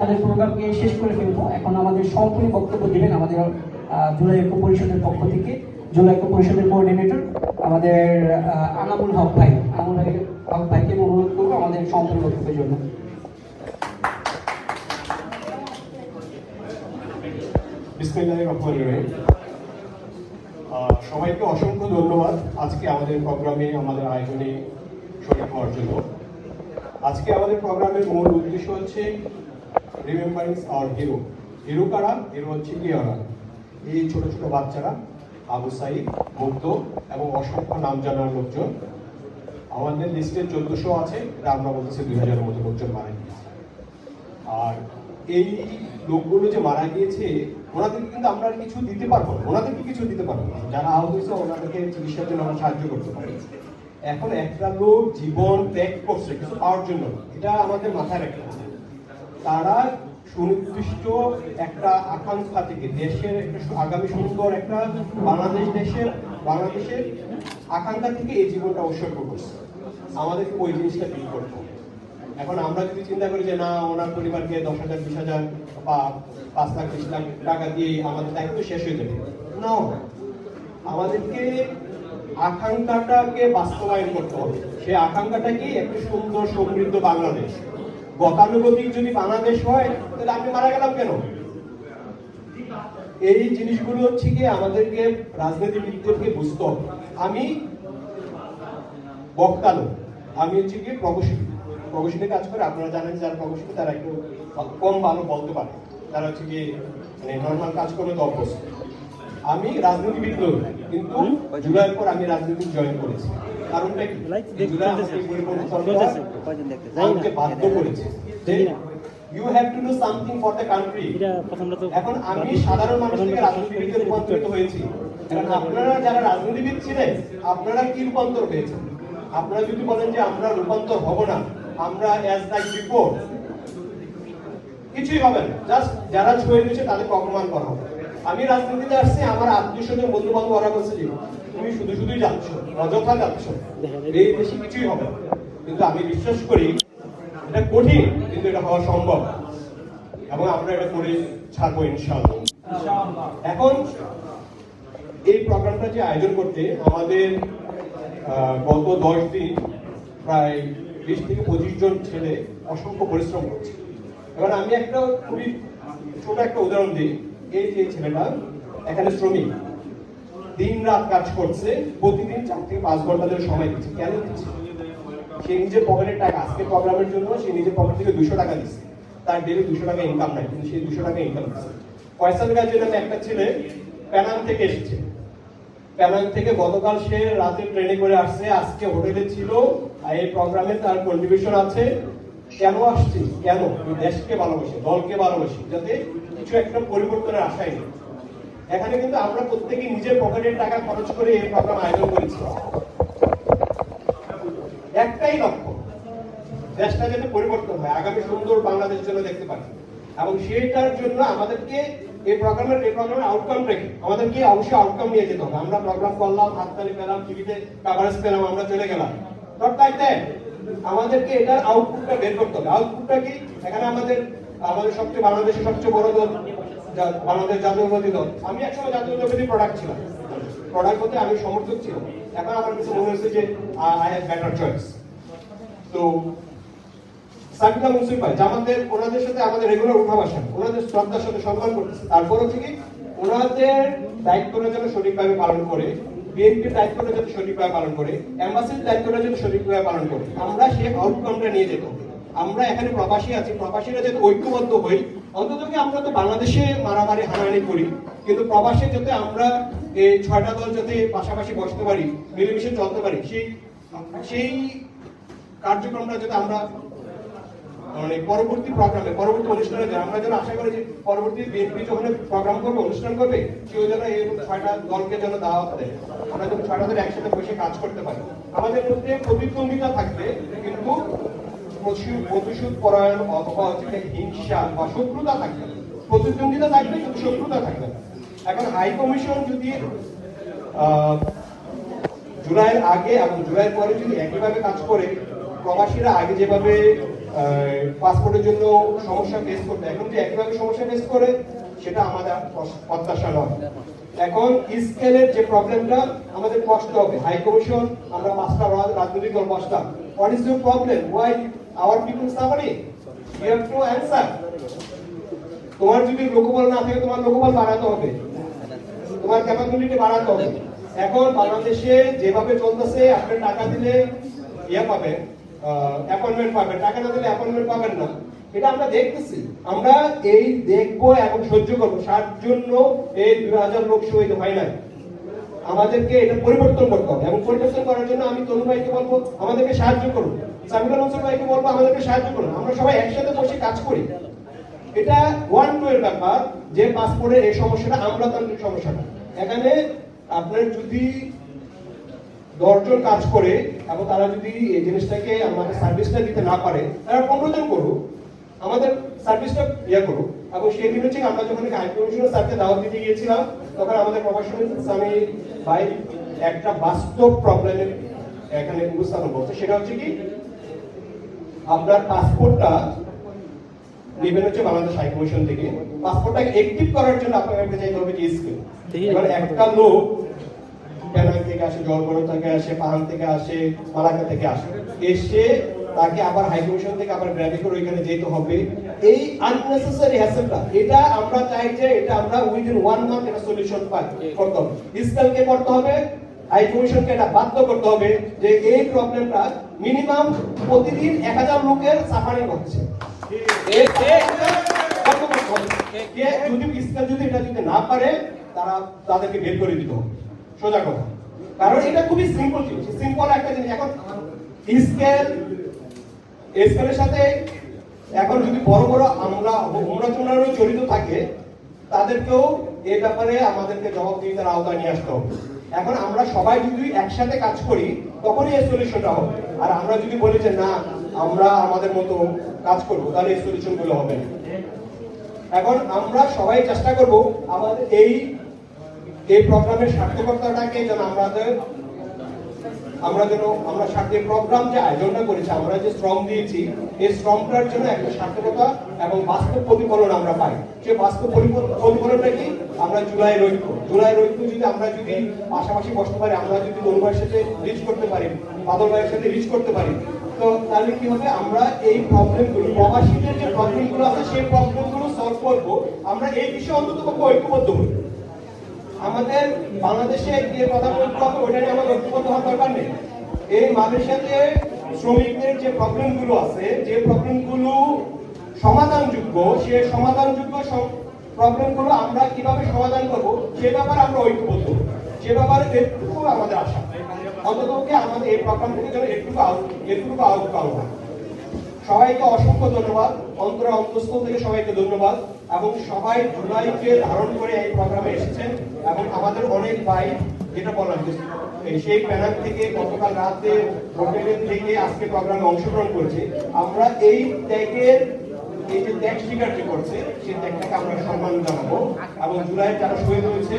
আমাদের প্রোগ্রামকে শেষ করে ফেলব। এখন আমাদের সরাসরি বক্তব্য দেবেন আমাদের জুলাই ঐক্য পরিষদের পক্ষ থেকে। জুলাই ঐক্য পরিষদের কোঅর্ডিনেটর আমাদের আনামুল হক ভাই। আনামুল হক ভাইকে অনুরোধ করব আমাদের সরাসরি বক্তব্যের জন্য। সবাইকে অসংখ্য ধন্যবাদ আজকে আমাদের প্রোগ্রামে আমাদের আয়োজনে শরীর হওয়ার জন্য। আজকে আমাদের প্রোগ্রামের মূল উদ্দেশ্য হচ্ছে রিমেম্বারিং আওয়ার হিরো হিরো কারা? হিরো হচ্ছে ওরা? এই ছোট ছোট বাচ্চারা, আবু সাইদ, মুগ্ধ এবং অসংখ্য নাম জানার লোকজন। আমাদের লিস্টে চোদ্দশো আছে, এটা আমরা বলতেছি দুই হাজারের মতো লোকজন মারা গিয়েছে। আর এই লোকগুলো যে মারা গিয়েছে, ওনাদেরকে কিন্তু আমরা কিছু দিতে পারব না। ওনাদেরকে কিছু দিতে পারব না। যারা আহত হয়েছে, ওনাদেরকে চিকিৎসার জন্য আমরা সাহায্য করতে পারি। এখন একটা লোক জীবন ত্যাগ করছে, কিছু পাওয়ার জন্য। এটা আমাদের মাথায় রাখতে হবে। তারা সুনির্দিষ্ট একটা আকাঙ্ক্ষা থেকে দেশের একটা আগামী সুন্দর একটা বাংলাদেশ দেশের, বাংলাদেশের আকাঙ্ক্ষা থেকে এই জীবনটা উৎসর্গ করছে। আমাদেরকে ওই জিনিসটা ফিল করতে হবে। এখন আমরা যদি চিন্তা করি যে না, ওনার পরিবারকে দশ হাজার, বিশ হাজার বা পাঁচ লাখ, বিশ লাখ টাকা দিয়ে আমাদের দায়িত্ব শেষ হয়ে যাবে। না আমাদেরকে আকাঙ্ক্ষাটাকে বাস্তবায়ন করতে হবে। সেই আকাঙ্ক্ষাটা কি একটা সুন্দর সমৃদ্ধ বাংলাদেশ। গতানুগতিক যদি বাংলাদেশ হয়, তাহলে আপনি মারা গেলাম কেন? এই জিনিসগুলো হচ্ছে কি আমাদেরকে রাজনীতিবিদদেরকে বুঝতে হবে। আমি বক্তা লোক, আমি হচ্ছে কি প্রকৌশলী প্রকৌশলী কাজ করে, আপনারা জানেন যারা প্রকৌশলী তারা একটু কম ভালো বলতে পারে। তারা হচ্ছে কি মানে নর্মাল কাজ তো অভ্যস্ত। আমি রাজনীতিবিদ নই কিন্তু জুলাইয়ের পর আমি রাজনীতি জয়েন করেছি। কারণটা কি? জুলাই আমাকে এই বাধ্য করেছে। You have to do something for the country এখন আমি সাধারণ মানুষ থেকে রাজনীতিবিদে রূপান্তরিত হয়েছি। এখন আপনারা যারা রাজনীতিবিদ ছিলেন আপনারা কি রূপান্তর হয়েছেন আপনারা যদি বলেন যে আমরা রূপান্তর হব না আমরা অ্যাজ লাইক বিফোর কিছুই হবে না। জাস্ট যারা ছুঁয়ে দিয়েছে তাদেরকে অপমান করা হবে। আমি রাজনীতিতে আসছি আমার আত্মীয় স্বজন বন্ধু বান্ধব ওরা বলছে যে তুমি শুধু শুধুই যাচ্ছ অযথা যাচ্ছ এই দেশে কিছুই হবে কিন্তু আমি বিশ্বাস করি এটা কঠিন কিন্তু এটা হওয়া সম্ভব। এবং আমরা এটা করে ছাড়বো ইনশাআল্লাহ। এখন এই প্রোগ্রামটা যে আয়োজন করতে আমাদের গত দশ দিন প্রায় বিশ থেকে পঁচিশ জন ছেলে অসংখ্য পরিশ্রম করছে। এবার আমি একটা খুবই ছোট একটা উদাহরণ দিই। এই ছেলেটা, এখানে শ্রমিক দিন রাত কাজ করছে, প্রতিদিন চার থেকে পাঁচ ঘণ্টা ধরে সময় দিচ্ছে। কেন দিচ্ছে? সে নিজের পকেটের টাকা প্রোগ্রামের জন্য সে নিজের পকেট থেকে দুশো টাকা দিচ্ছে। তার ডেলি দুশো টাকা ইনকাম নাই কিন্তু সে দুশো টাকা ইনকাম দিচ্ছে। নামে একটা ছেলে প্যানাং থেকে এসেছে। প্যানাং থেকে গতকাল সে রাতে ট্রেনে করে আসছে, আজকে হোটেলে ছিল, আর এই প্রোগ্রামে তার কন্ট্রিবিউশন আছে। কেন আসছি? কেন? দেশকে ভালোবাসি, দলকে ভালোবাসি, যাতে কিছু একটা পরিবর্তনের আশাই নেই। এখানে কিন্তু আমরা প্রত্যেকে নিজের পকেটের টাকা খরচ করে এই প্রোগ্রাম আয়োজন করেছি। একটাই লক্ষ্য, দেশটা যাতে পরিবর্তন হয়। আগামী সুন্দর বাংলাদেশ যেন দেখতে পারি। এবং সেটার জন্য আমাদেরকে এই প্রোগ্রামের এই প্রোগ্রামের আউটকাম রেখে আমাদেরকে অবশ্যই আউটকাম নিয়ে যেতে হবে। আমরা প্রোগ্রাম করলাম, হাততালি পেলাম টিভিতে কাভারেজ পেলাম, আমরা চলে গেলাম। আমাদেরকে এটার আউটপুটটা বের করতে হবে। আউটপুটটা কি? এখানে আমাদের আমাদের সবচেয়ে বাংলাদেশের সবচেয়ে বড় দল বাংলাদেশ জাতীয়বাদী দল। আমি একসময় জাতীয়তাবাদী প্রোডাক্ট ছিলাম। প্রোডাক্ট হতে আমি সমর্থক ছিলাম। এখন আমার কাছে মনে হচ্ছে যে আই হ্যাভ বেটার চয়েস তো মুসিফ ভাই ওনাদের সাথে আমাদের রেগুলার উঠা ওনাদের শ্রদ্ধার সাথে সম্মান করতেছে। তারপর হচ্ছে কি, ওনাদের দায়িত্বটা যেন সঠিকভাবে পালন করে বিএনপির দায়িত্বটা যাতে সঠিকভাবে পালন করে এম্বাসির দায়িত্বটা যাতে সঠিকভাবে পালন করে, আমরা সেই আউটকামটা নিয়ে যেতে হবে। আমরা এখানে প্রবাসী আছি, প্রবাসীরা যাতে ঐক্যবদ্ধ হই, অন্তত আমরা তো বাংলাদেশে মারামারি, হানাহানি করি, কিন্তু প্রবাসে যাতে আমরা এই ছয়টা দল যাতে পাশাপাশি বসতে পারি, মিলেমিশে চলতে পারি, সেই সেই কার্যক্রমটা যাতে আমরা মানে পরবর্তী প্রোগ্রামে, পরবর্তী অনুষ্ঠানে আমরা যেন আশা করি যে পরবর্তী বিএনপি যখন প্রোগ্রাম করবে, অনুষ্ঠান করবে কেউ যেন এই ছয়টা দলকে যেন দাওয়াত দেয়। আমরা যেন ছয়টা দল একসাথে বসে কাজ করতে পারি, আমাদের মধ্যে প্রতিদ্বন্দ্বিতা থাকবে, কিন্তু প্রতিশোধ পরায়ণ অথবা হচ্ছে হিংসা বা শত্রুতা থাকবে। প্রতিদ্বন্দ্বিতা থাকবে, কিন্তু শত্রুতা থাকবে না। এখন হাই কমিশন যদি জুলাইয়ের আগে এবং জুলাইয়ের পরে যদি একইভাবে কাজ করে, প্রবাসীরা আগে যেভাবে পাসপোর্টের জন্য সমস্যা ফেস করতে, এখন যে একইভাবে সমস্যা ফেস করে, সেটা আমাদের প্রত্যাশা নয়। এখন স্কেলের যে প্রবলেমটা আমাদের কষ্ট হবে। হাই কমিশন, আমরা পাঁচটা রাজনৈতিক দল পাঁচটা what is your problem why our people suffering you have to answer তোমার যদি লোকবল না থাকে, তোমার লোকবল বাড়াতে হবে। তোমার ক্যাপাবিলিটি বাড়াতে হবে। এখন বাংলাদেশে যেভাবে চলতেছে, আপনি টাকা দিলে ইয়ে পাবে অ্যাপয়েন্টমেন্ট পাবেন টাকা না দিলে অ্যাপয়েন্টমেন্ট পাবেন না। এটা আমরা দেখতেছি। আমরা এই দেখব এবং সহ্য করব। সার জন্য এই দুই হাজার লোক শহীদ হয় নাই। আমাদেরকে এটা পরিবর্তন করতে হবে এবং পরিবর্তন করার জন্য আমি তরুণ ভাইকে বলব, আমাদেরকে সাহায্য করুন। সামিউল মনসুর ভাইকে বলব, আমাদেরকে সাহায্য করুন। আমরা সবাই একসাথে বসে কাজ করি। এটা ওয়ান টু এর ব্যাপার যে পাসপোর্টের এই সমস্যাটা আমলাতান্ত্রিক সমস্যাটা এখানে আপনার যদি দশজন কাজ করে এবং তারা যদি এই জিনিসটাকে আমাদের সার্ভিসটা দিতে না পারে, তারা পনেরো জন করুক। আমাদের সার্ভিসটা ইয়ে করুক। এবং সেই দিন হচ্ছে আমরা যখন হাই কমিশনের স্যারকে দাওয়াত দিতে গিয়েছিলাম তখন আমাদের প্রফেশনাল স্বামী ভাই একটা বাস্তব প্রবলেমের এখানে উপস্থাপন করছে। সেটা হচ্ছে কি আপনার পাসপোর্টটা নেবেন হচ্ছে বাংলাদেশ হাই কমিশন থেকে। পাসপোর্টটাকে অ্যাক্টিভ করার জন্য আপনাকে একটা চাইতে হবে স্কিল এবার একটা লোক পেনাং থেকে আসে জলবড় থেকে আসে পাহাড় থেকে আসে মালাকা থেকে আসে। এসে তাকে আবার হাই কমিশন থেকে আবার গ্র্যাবি করে ওইখানে যেতে হবে। এই আননেসেসারি হ্যাসেলটা এটা আমরা চাই যে এটা আমরা উইদিন ওয়ান মান্থ এটা সলিউশন পাই করতে হবে। স্কেলকে করতে হবে হাই কমিশনকে এটা বাধ্য করতে হবে যে এই প্রবলেমটা মিনিমাম প্রতিদিন এক হাজার লোকের সাফারিং হচ্ছে। যদি স্কেল যদি এটা যদি না পারে তারা তাদেরকে বের করে দিতে হবে। সোজা কথা। কারণ এটা খুবই সিম্পল জিনিস। সিম্পল একটা জিনিস। এখন স্কেল স্কেলের সাথে এখন যদি বড় বড় আমরা উমরা টুমরারও জড়িত থাকে, তাদেরকেও এ ব্যাপারে আমাদেরকে জবাবদিহিতার আওতায় নিয়ে আসতে হবে। এখন আমরা সবাই যদি একসাথে কাজ করি, তখনই এই সলিউশনটা হবে। আর আমরা যদি বলি যে না, আমরা আমাদের মতো কাজ করব, তাহলে এই সলিউশনগুলো হবে এখন আমরা সবাই চেষ্টা করব আমাদের এই এই প্রোগ্রামের সার্থকতাটাকে যেন আমাদের আমরা যেন, আমরা সাথে প্রোগ্রাম যে আয়োজনটা করেছি, আমরা যে শ্রম দিয়েছি, এই শ্রমটার জন্য একটা সার্থকতা এবং বাস্তব প্রতিফলন আমরা পাই। সে বাস্তব প্রতিফলনটা কি? আমরা জুলাই ঐক্য। জুলাই ঐক্য যদি আমরা যদি পাশাপাশি বসতে পারি, আমরা যদি তরুণের সাথে রিচ করতে পারি, বাদল ভাইয়ের সাথে রিচ করতে পারি, তো তাহলে কি হবে? আমরা এই প্রবলেমগুলো প্রবাসীদের যে প্রবলেমগুলো আছে, সেই প্রবলেমগুলো সলভ করব। আমরা এই বিষয়ে অন্তত ঐক্যবদ্ধ হই। আমাদের বাংলাদেশে যে কথা বলতে হবে ওটা নিয়ে আমাদের ঐক্যবদ্ধ হওয়ার দরকার নেই। এই মালয়েশিয়াতে শ্রমিকদের যে প্রবলেমগুলো আছে, যে প্রবলেমগুলো সমাধানযোগ্য, সে সমাধানযোগ্য প্রবলেমগুলো আমরা কীভাবে সমাধান করব, সে ব্যাপারে আমরা ঐক্যবদ্ধ। সে ব্যাপারে এটুকু আমাদের আশা। অন্তত আমাদের এই প্রোগ্রাম থেকে যেন একটুকু আউটকাম হয় সবাইকে অসংখ্য ধন্যবাদ। অন্তরে অন্তঃস্থল থেকে সবাইকে ধন্যবাদ। এবং সবাই জুলাইকে ধারণ করে এই প্রোগ্রামে এসেছেন। আমাদের অনেক ভাই যেটা বলা যে সেই প্যানেল থেকে গতকাল রাতে হোটেলে থেকে আজকে প্রোগ্রামে অংশগ্রহণ করছে, আমরা এই ত্যাগের, এই যে ত্যাগ স্বীকার যে করছে, সেই ত্যাগটাকে আমরা সম্মান জানাব এবং জুলাই যারা শহীদ হয়েছে